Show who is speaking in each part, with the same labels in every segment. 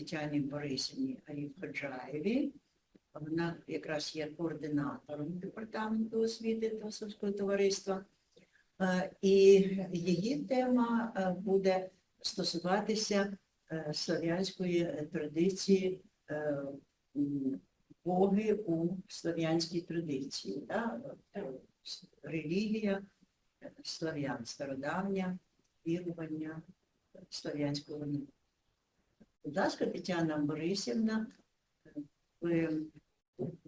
Speaker 1: Тетяні Борисівні Аріфаджаєві. Вона якраз є координатором департаменту освіти та сільського товариства. Е, І її тема е, буде стосуватися е, слов'янської традиції Боги у слов'янській традиції. да? Релігія слов'ян, стародавня вірування слов'янського народу. Будь ласка, Тетяна Борисівна, ви,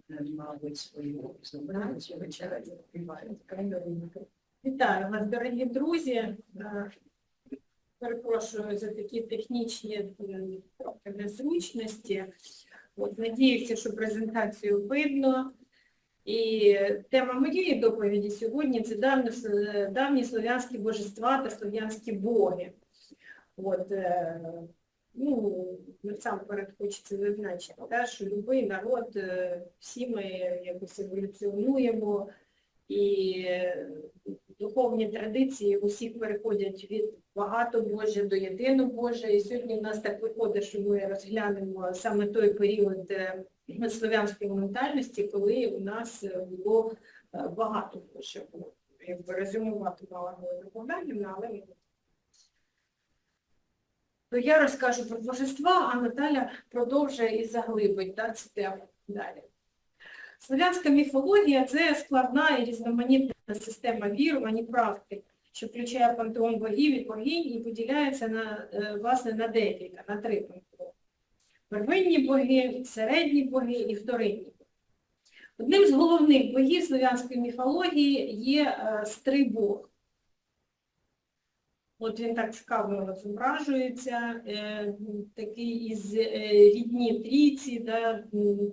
Speaker 1: е, мабуть, свою презентацію
Speaker 2: Вітаю вас, дорогі друзі. Е, Перепрошую за такі технічні е, трохи незручності. От, надіюся, що презентацію видно. І тема моєї доповіді сьогодні це давні, давні слов'янські божества та слов'янські боги. От, ну, насамперед хочеться зазначити, та, що будь-який народ, е, всі ми якось еволюціонуємо, і е, духовні традиції усіх переходять від багатобожжя до єдинобожжя. І сьогодні в нас так виходить, що ми розглянемо саме той період е, слов'янської ментальності, коли у нас було багато божжя. Якби резюмувати мало Богданівна, але ми то я розкажу про божества, а Наталя продовжує і заглибить да, цю тему далі. Слов'янська міфологія це складна і різноманітна система вірувань і практик, що включає пантеон богів і богинь і поділяється на, е, власне, на декілька, на три пантеони. Первинні боги, середні боги і вторинні боги. Одним з головних богів слов'янської міфології є е, стрибог. От він так цікаво зображується, е, такий із е, рідні трійці, да,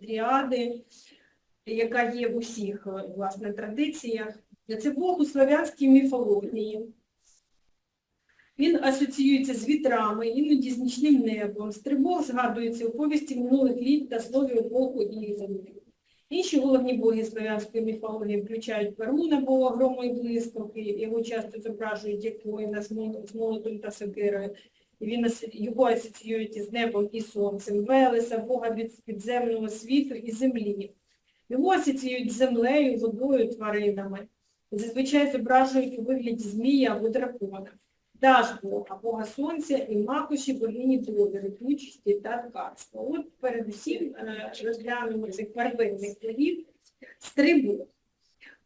Speaker 2: тріади, яка є в усіх е, власне, традиціях. Це Бог у славянській міфології. Він асоціюється з вітрами, іноді з нічним небом. Стрибог згадується у повісті минулих літ та слові епоху і землі. Інші головні боги славянської міфології включають Перуна, бога грому і блискавки, його часто зображують як воїна з мол- молотом та сокирою. Він його асоціюють із небом і сонцем, Велеса, бога від підземного світу і землі. Його асоціюють з землею, водою, тваринами. Зазвичай зображують у вигляді змія або дракона. Даж Бога, Бога Сонця і макоші богині долі, родючості та ткацтва. От передусім е, розглянемо цих первинних богів стрибу.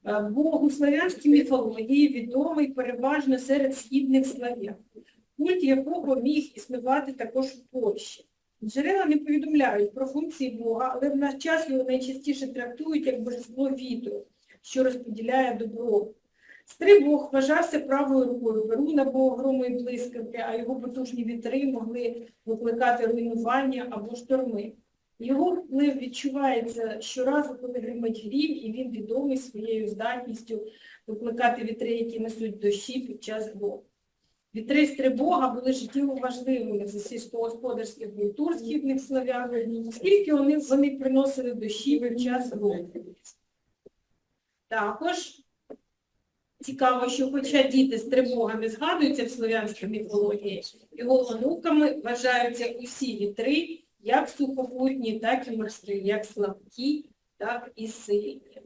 Speaker 2: Е, Бог у славянській міфології відомий переважно серед східних славян, культ якого міг існувати також у Польщі. Джерела не повідомляють про функції Бога, але в наш час його найчастіше трактують як божество вітру, що розподіляє добро. Стрибог вважався правою рукою Перуна, бога грому і блискавки, а його потужні вітри могли викликати руйнування або шторми. Його вплив відчувається щоразу, коли гримить грім, і він відомий своєю здатністю викликати вітри, які несуть дощі під час грому. Вітри стрибога були життєво важливими за сільськогосподарських культур східних славян, оскільки вони, вони приносили дощі під час грому. Також Цікаво, що хоча діти з тривогами згадуються в слов'янській міфології, його онуками вважаються усі вітри, як сухопутні, так і морські, як слабкі, так і сильні.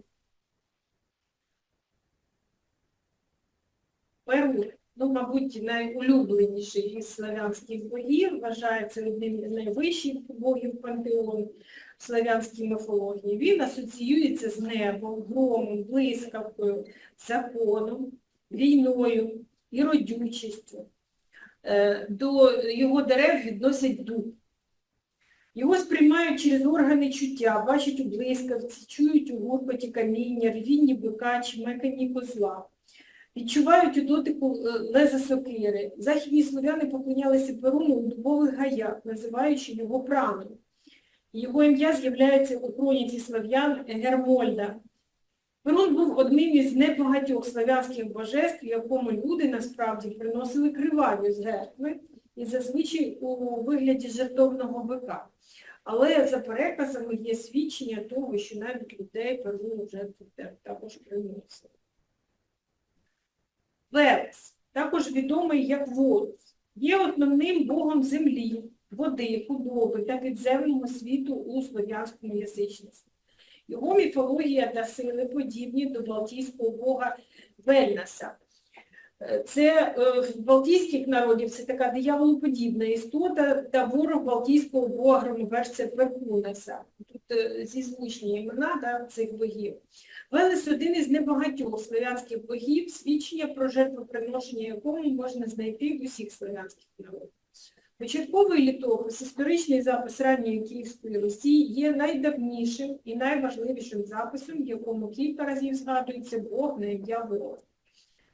Speaker 2: Перун, ну, мабуть, найулюбленіший із славянських богів, вважається одним із найвищих богів пантеону славянській міфології. Він асоціюється з небом, громом, блискавкою, законом, війною і родючістю. Е, До його дерев відносять дух. Його сприймають через органи чуття, бачать у блискавці, чують у гуркоті каміння, рвінні бика мекані козла. Відчувають у дотику е, леза сокири. Західні слов'яни поклонялися Перуну у дубових гаях, називаючи його праном. Його ім'я з'являється у хроніці слав'ян Гермольда. Перун був одним із небагатьох славянських божеств, якому люди насправді приносили криваві жертви і зазвичай у вигляді жертовного бика. Але за переказами є свідчення того, що навіть людей Перун вже також приносили. Велес. також відомий як Волос. Є основним богом землі, води, худоби та підземного світу у слов'янському язичництві. Його міфологія та сили подібні до балтійського бога Вельнаса. Е, Це е, в балтійських народів це така дияволоподібна істота та ворог балтійського бога громовержця Перкунеса. Тут е, зізвучні імена да, цих богів. Велес один із небагатьох слов'янських богів, свідчення про жертвоприношення якому можна знайти в усіх слов'янських народах. Початковий літопис, історичний запис ранньої Київської Русі є найдавнішим і найважливішим записом, якому кілька разів згадується Бог на ім'я Ворог.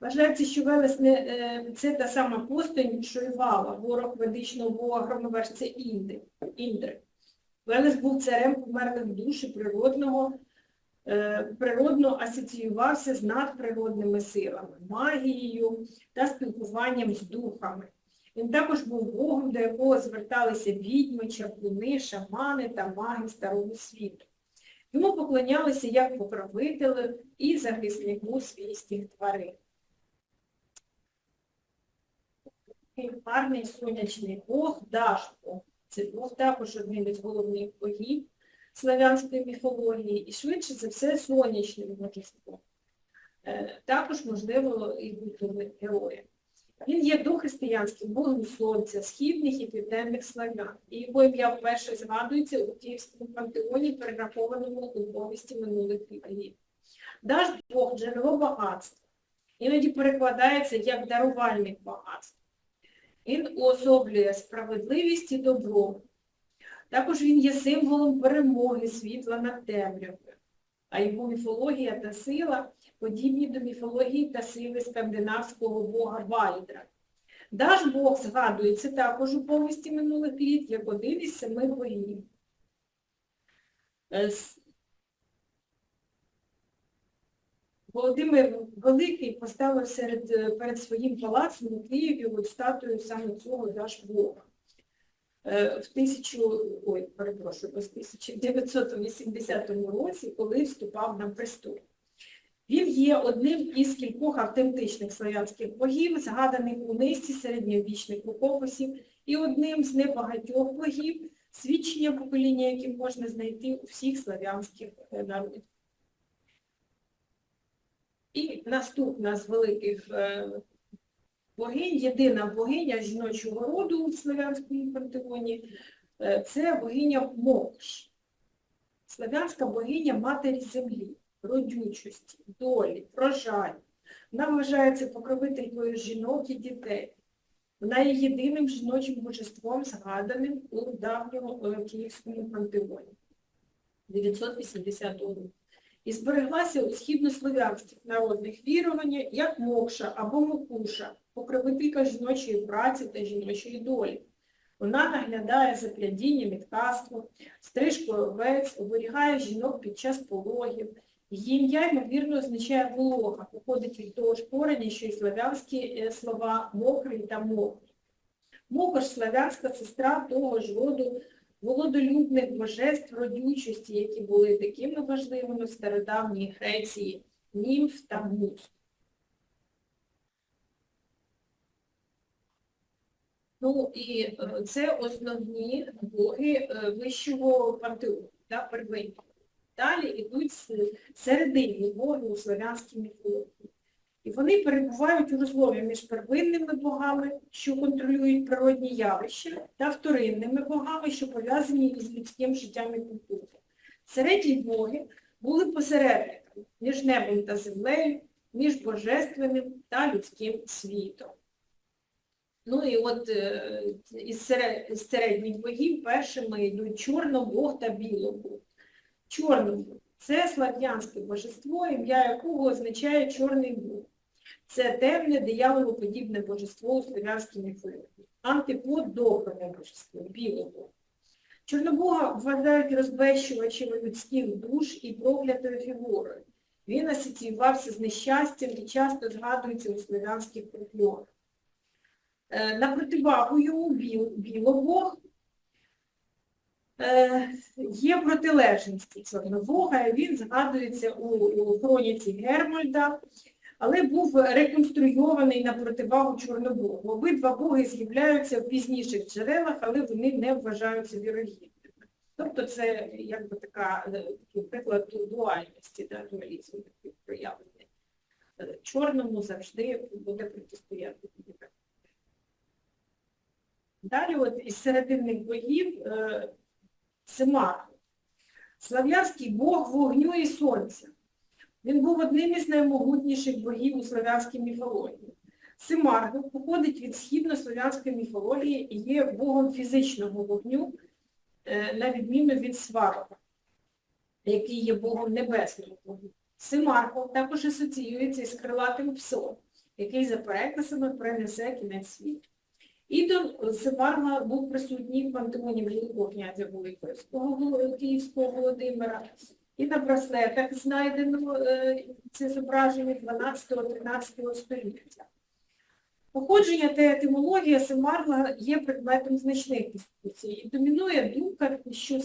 Speaker 2: Вважається, що Велес не, е, це та сама постань, що і Вала, ворог ведичного бога громовержця Індри. Велес був царем померлих душ і природного, е, природно асоціювався з надприродними силами, магією та спілкуванням з духами. Він також був богом, до якого зверталися відьми, чаклуни, шамани та маги старого світу. Йому поклонялися як покровителю і захиснику свійських тварин. І Парний сонячний бог Дашко. Це був також одним із головних богів славянської міфології і швидше за все сонячним божеством. Е, Також, можливо, і бути героєм. Він є дохристиянським богом сонця, східних і південних славян. І його ім'я вперше згадується у Київському пантеоні, перерахованому у повісті минулих віків. Даж Бог джерело багатства. Іноді перекладається як дарувальник багатства. Він уособлює справедливість і добро. Також він є символом перемоги світла над темрявою, а його міфологія та сила подібні до міфології та сили скандинавського бога Вальдра. Даж Бог згадується також у повісті минулих літ як один із семи богів. Е, Володимир Великий поставив серед, е, перед своїм палацом у Києві от статую саме цього Дажбога. Е, В тисячу, ой, перепрошую, в 1980 році, коли вступав на престол. Він є одним із кількох автентичних славянських богів, згаданих у низці середньовічних рукописів, і одним з небагатьох богів, свідчення покоління, які можна знайти у всіх славянських е, народів. І наступна з великих е, богинь, єдина богиня жіночого роду у славянському пантеоні, е, це богиня Мокш. Славянська богиня матері землі, родючості, долі, врожаю. Вона вважається покровителькою жінок і дітей. Вона є єдиним жіночим божеством, згаданим у давньому е, Київському пантеоні 980 року і збереглася у східнослов'янських народних віруваннях як Мокша або Мокуша, покровителька жіночої праці та жіночої долі. Вона наглядає за плядінням і ткацтвом, стрижкою овець, оберігає жінок під час пологів. Її ім'я, ймовірно, означає волога, походить від того ж корення, що й славянські е, слова мокрий та мокрий. Мокош – славянська сестра того ж роду володолюбних божеств родючості, які були такими важливими в стародавній Греції, німф та муз. Ну і е, це основні боги е, вищого пантеону, да, первинні. Далі йдуть с- серединні боги у славянській міфології. І вони перебувають у розлові між первинними богами, що контролюють природні явища, та вторинними богами, що пов'язані із людським життям і культурою. Середні боги були посередниками між небом та землею, між божественним та людським світом. Ну і от е, із середніх богів першими йдуть Чорнобог та Білобог. Чорнобог – це слав'янське божество, ім'я якого означає чорний Бог. Це темне, дияволоподібне божество у славянській міфології. Антипод доброго божество, білого. Чорнобога вважають розбещувачем людських душ і проклятою фігурою. Він асоціювався з нещастям і часто згадується у славянських фольклорах. Е, На противагу йому біл, білобог е, є протилежності Чорнобога, і він згадується у, у хроніці Гермольда, але був реконструйований на противагу Чорнобогу. Обидва боги з'являються в пізніших джерелах, але вони не вважаються вірогідними. Тобто це якби така е, такий приклад дуальності, да, дуалізму. Е, Чорному завжди буде протистояти. Далі от із серединних богів е, Семар. Слав'янський бог вогню і сонця. Він був одним із наймогутніших богів у слав'янській міфології. Симарго походить від східнослов'янської міфології і є богом фізичного вогню, е, на відміну від Сварога, який є богом небесного вогню. Симарго також асоціюється із крилатим псом, який за переказами принесе кінець світу. Ідол Симарга був присутній в пантеоні Великого князя Великого Київського Володимира, і на браслетах знайдено е, це зображення 12-13 століття. Походження та етимологія Семарга є предметом значних дискусій. І домінує думка, що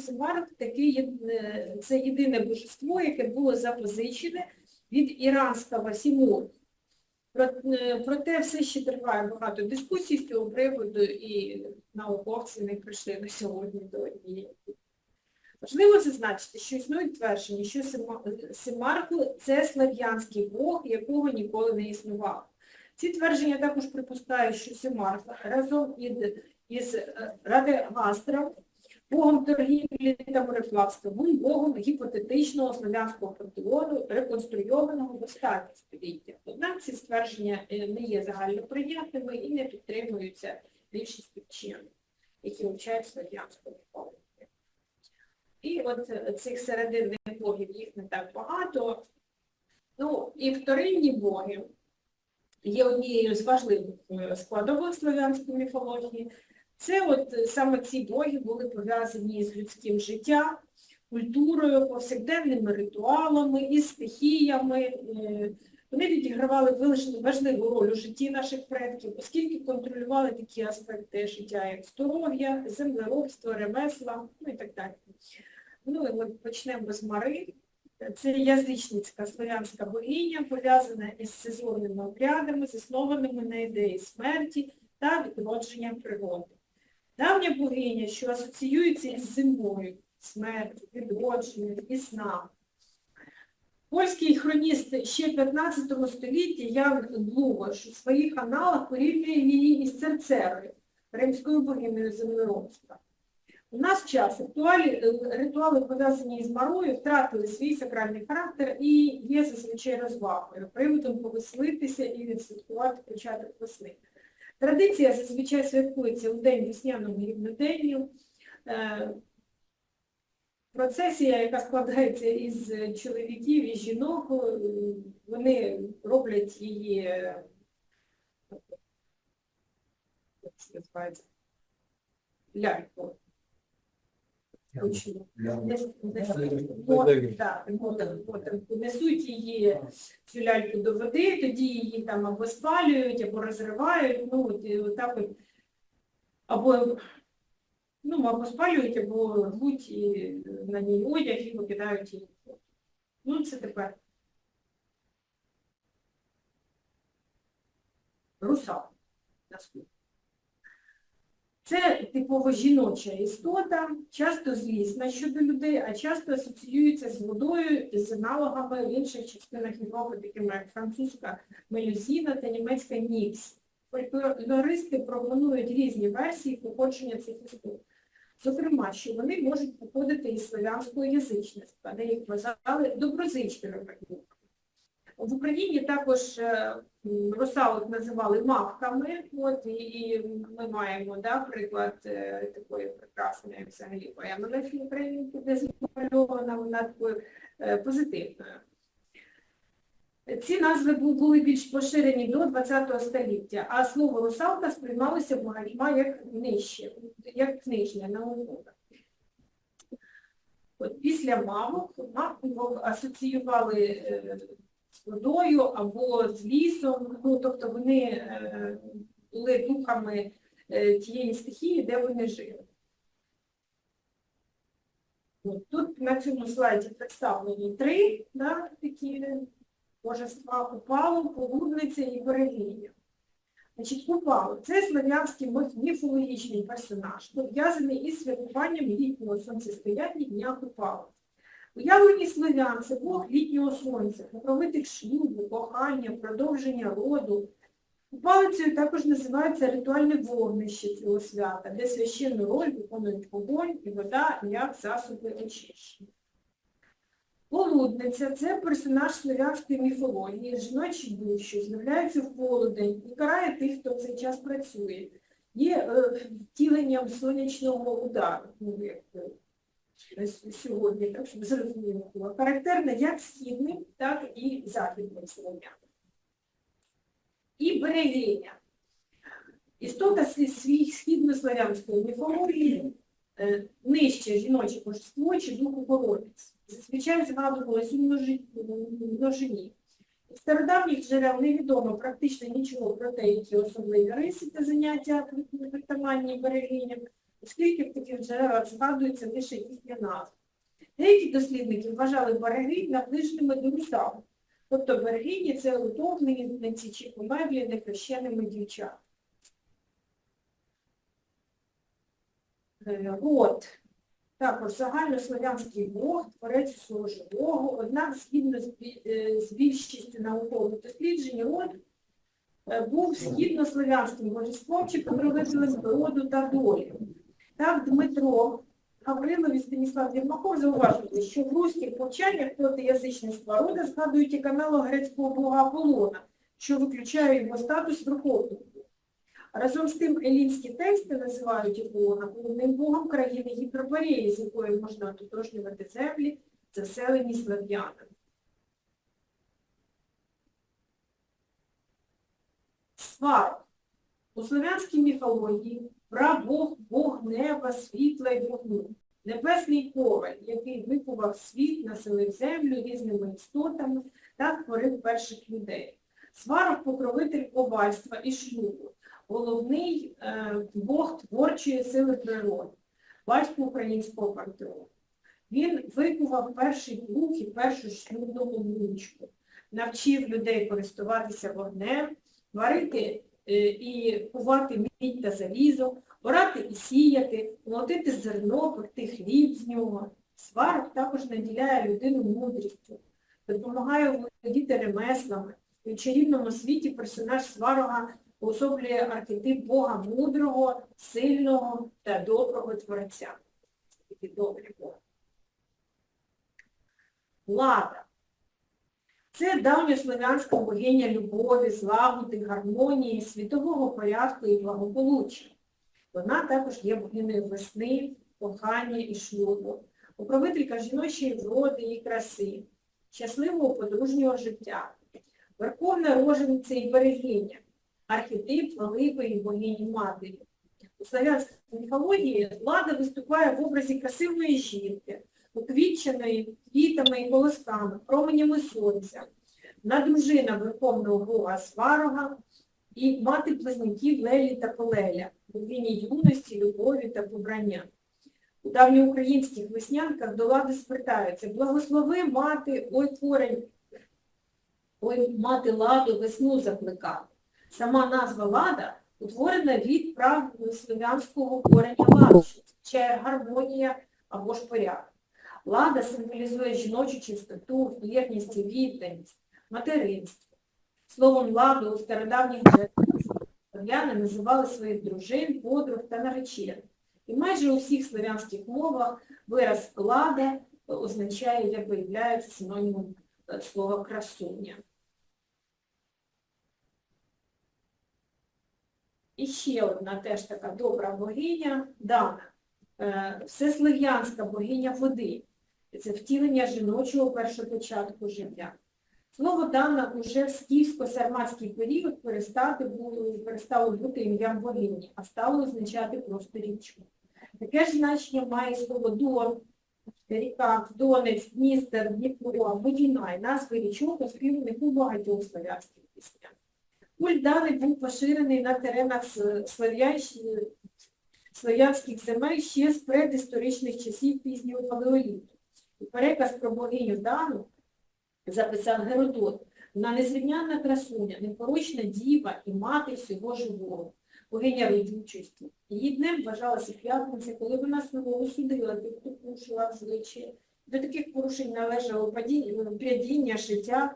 Speaker 2: є- е, це єдине божество, яке було запозичене від іранського Сімуру. Е, Проте все ще триває багато дискусій з цього приводу, і науковці не прийшли на сьогодні до однієї. Важливо зазначити, що існують твердження, що Симаркл – це слав'янський бог, якого ніколи не існувало. Ці твердження також припускають, що Симаркл разом із, із е, Радегастром, богом торгівлі та мореплавства, був богом гіпотетичного слав'янського пантеону, реконструйованого в останнє століття. Однак ці ствердження е, не є загальноприйнятними і не підтримуються більшістю вчених, які вивчають слав'янську міфологію. І от е, цих серединних богів їх не так багато. Ну, і вторинні боги є однією з важливих е, складових славянської міфології. Це от е, саме ці боги були пов'язані з людським життям, культурою, повсякденними ритуалами, із стихіями. Е, Вони відігравали важливу роль у житті наших предків, оскільки контролювали такі аспекти життя, як здоров'я, землеробство, ремесла, ну і так далі. Ну, і от почнемо з Мари. Це язичницька слов'янська богиня, пов'язана із сезонними обрядами, заснованими на ідеї смерті та відродження природи. Давня богиня, що асоціюється із зимою, смертю, відродженням і сном. Польський хроніст ще 15 століття Ян Глугош у своїх аналах порівнює її із Церцерою, римською богинею землеробства. У нас час ритуалі, е, ритуали, пов'язані з Марою, втратили свій сакральний характер і є зазвичай розвагою, приводом повеселитися і відсвяткувати початок весни. Традиція зазвичай святкується у день весняного рівноденню. Е, Процесія, яка складається із чоловіків і жінок, е, вони роблять її е, як це називається, ляльку. Так, мотанку. Несуть її цю ляльку до води, тоді її там або спалюють, або розривають, ну от, і отак от, або, ну, або спалюють, або рвуть і на ній одяг і викидають її. Ну, це тепер. Русал. Наступний. Це типово жіноча істота, часто злісна щодо людей, а часто асоціюється з водою з аналогами в інших частинах Європи, такими як французька мелюзіна та німецька нікс. Фольклористи пропонують різні версії походження цих істот. Зокрема, що вони можуть походити із славянського язичництва, де їх вважали доброзичливими. В Україні також е, русалок називали мавками, от, і, ми маємо да, приклад е, такої прекрасної взагалі поеми Українки, де змальована вона такою е, позитивною. Ці назви були більш поширені до ХХ століття, а слово русалка сприймалося багатьма як нижче, як книжня наука. От після мавок мавку асоціювали водою або з лісом, ну, тобто вони е, були духами е, тієї стихії, де вони жили. Тут на цьому слайді представлені три да, такі божества Купалу, Полудниця і Берегиня. Значить, Купало – це слав'янський міфологічний персонаж, пов'язаний із святкуванням літнього сонцестояння Дня Купала. Уявлені славян – це Бог літнього сонця, покровитель шлюбу, кохання, продовження роду. Купалицею також називається ритуальне вогнище цього свята, де священну роль виконують вогонь і вода як засоби очищення. Полудниця це персонаж слов'янської міфології, жіночий дух, що з'являється в полудень і карає тих, хто в цей час працює. Є е, втіленням сонячного удару, ну, е, сьогодні, так щоб зрозуміло було. Характерне як східним, так і західним слов'янам. І берегиня. Істота свій міфології е, нижче жіноче божество чи дух оборонець. Зазвичай згадувалось у множині. З стародавніх джерел невідомо практично нічого про те, які особливі риси та заняття притаманні берегиням, оскільки в таких джерелах згадується лише їхня назва. Деякі дослідники вважали берегинь наближеними до русалок, тобто берегині це утомлені чи померлі нехрещеними дівчат. Е, Род. Також загальнослов'янський Бог, творець усього живого, однак згідно з е, більшістю наукових досліджень, род е, був східнослов'янським божеством чи покровителем роду та долі. Так Дмитро Гаврилов і Станіслав Єрмаков зауважили, що в руських повчаннях проти язичництва рода згадують і каналу грецького бога Аполлона, що виключає його статус верховного. Разом з тим елінські тексти називають Аполлона головним богом країни Гіпербореї, з якої можна ототожнювати землі, заселені слав'янами. Сварог. У слов'янській міфології прабог, Бог неба, світла й вогню. Небесний коваль, який викував світ, населив землю різними істотами та створив перших людей. Сварог – покровитель ковальства і шлюбу головний е, Бог творчої сили природи, батько українського пантеону. Він викував перший плуг і першу шлюбну луничку, навчив людей користуватися вогнем, варити і кувати мідь та залізо, орати і сіяти, молотити зерно, пекти хліб з нього. Сварок також наділяє людину мудрістю, допомагає володіти ремеслами. І в чарівному світі персонаж сварога уособлює архетип Бога мудрого, сильного та доброго Творця. Такий добрий Бог. Лада. Це давньослов'янська богиня любові, злагоди, гармонії, світового порядку і благополуччя. Вона також є богинею весни, кохання і шлюбу, покровителька жіночої вроди і краси, щасливого подружнього життя, верховна рожениця і берегиня, архетип великої богині матері. У славянській міфології влада виступає в образі красивої жінки, уквітченої квітами і колосками, променями сонця, вона дружина верховного бога Сварога і мати близнюків Лелі та Полеля, богині юності, любові та побрання. У давньоукраїнських веснянках до лади звертаються «Благослови мати, ой творень, ой мати ладу весну закликав». Сама назва лада утворена від прав слов'янського кореня ладші, чи гармонія або ж порядок. Лада символізує жіночу чистоту, вірність і відданість, материнство. Словом ладу у стародавніх джерелах слов'яни називали своїх дружин, подруг та наречених. І майже у всіх слов'янських мовах вираз лада означає, як виявляється синонімом е, слова красуня. І ще одна теж така добра богиня Дана. Е, Всеслов'янська богиня води. Це втілення жіночого першопочатку життя. Слово Дана уже в скіфсько-сарматський період перестати було, перестало бути ім'ям богині, а стало означати просто річку. Таке ж значення має слово Дон, ріка, Донець, Дністер, Дніпро, Водіна і назви річок, оспіваних у багатьох славянських піснях. Культ Дани був поширений на теренах слов'янських земель ще з предісторичних часів пізнього палеоліту. Переказ про богиню Дану записав Геродот, Вона незрівнянна красуня, непорочна діва і мати всього живого, богиня родючості. Її днем вважалася п'ятниця, коли вона знову судила тих, хто порушила звичаї. До таких порушень належало прядіння, життя.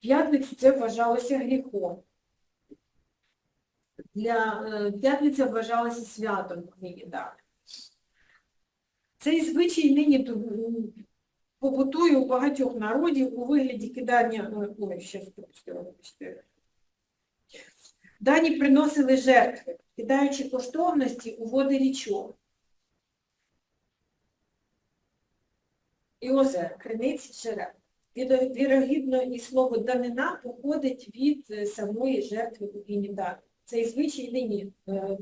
Speaker 2: П'ятницю це вважалося гріхом. Для е, п'ятниця вважалася святом книги Дари. Цей звичай нині побутує у багатьох народів у вигляді кидання. е, Ой, вибачте. Дані приносили жертви, кидаючи коштовності у води річок. І озер, криниць джерел. Вірогідно, і слово данина походить від е, самої жертви богині Дари. Цей звичай нині е,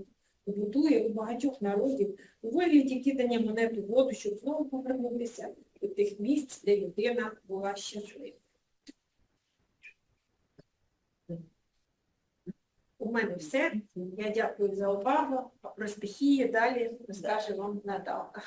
Speaker 2: побутує у багатьох народів у вигляді кидання монет у воду, щоб знову повернутися до тих місць, де людина була щаслива. У мене все. Я дякую за увагу. Про стихії далі розкаже вам Наталка.